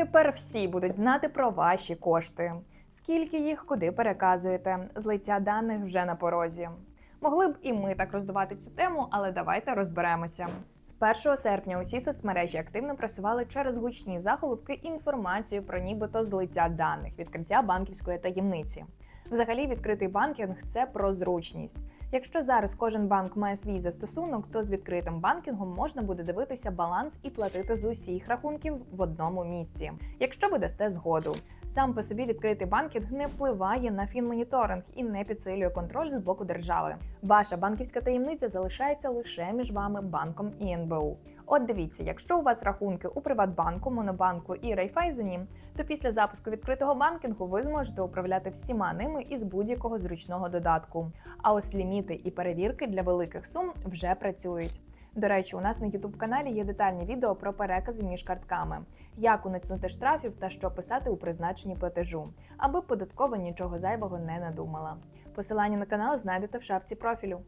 Тепер всі будуть знати про ваші кошти. Скільки їх, куди переказуєте. Злиття даних вже на порозі. Могли б і ми так роздувати цю тему, але давайте розберемося. З 1 серпня усі соцмережі активно просували через гучні заголовки інформацію про нібито злиття даних, відкриття банківської таємниці. Взагалі, відкритий банкінг це про зручність. Якщо зараз кожен банк має свій застосунок, то з відкритим банкінгом можна буде дивитися баланс і платити з усіх рахунків в одному місці, якщо ви дасте згоду. Сам по собі відкритий банкінг не впливає на фінмоніторинг і не підсилює контроль з боку держави. Ваша банківська таємниця залишається лише між вами, банком і НБУ. От дивіться, якщо у вас рахунки у Приватбанку, Монобанку і Райфайзені, то після запуску відкритого банкінгу ви зможете управляти всіма ними із будь-якого зручного додатку. А ось ліміти і перевірки для великих сум вже працюють. До речі, у нас на youtube каналі є детальні відео про перекази між картками, як уникнути штрафів та що писати у призначенні платежу, аби податкова нічого зайвого не надумала. Посилання на канал знайдете в шапці профілю.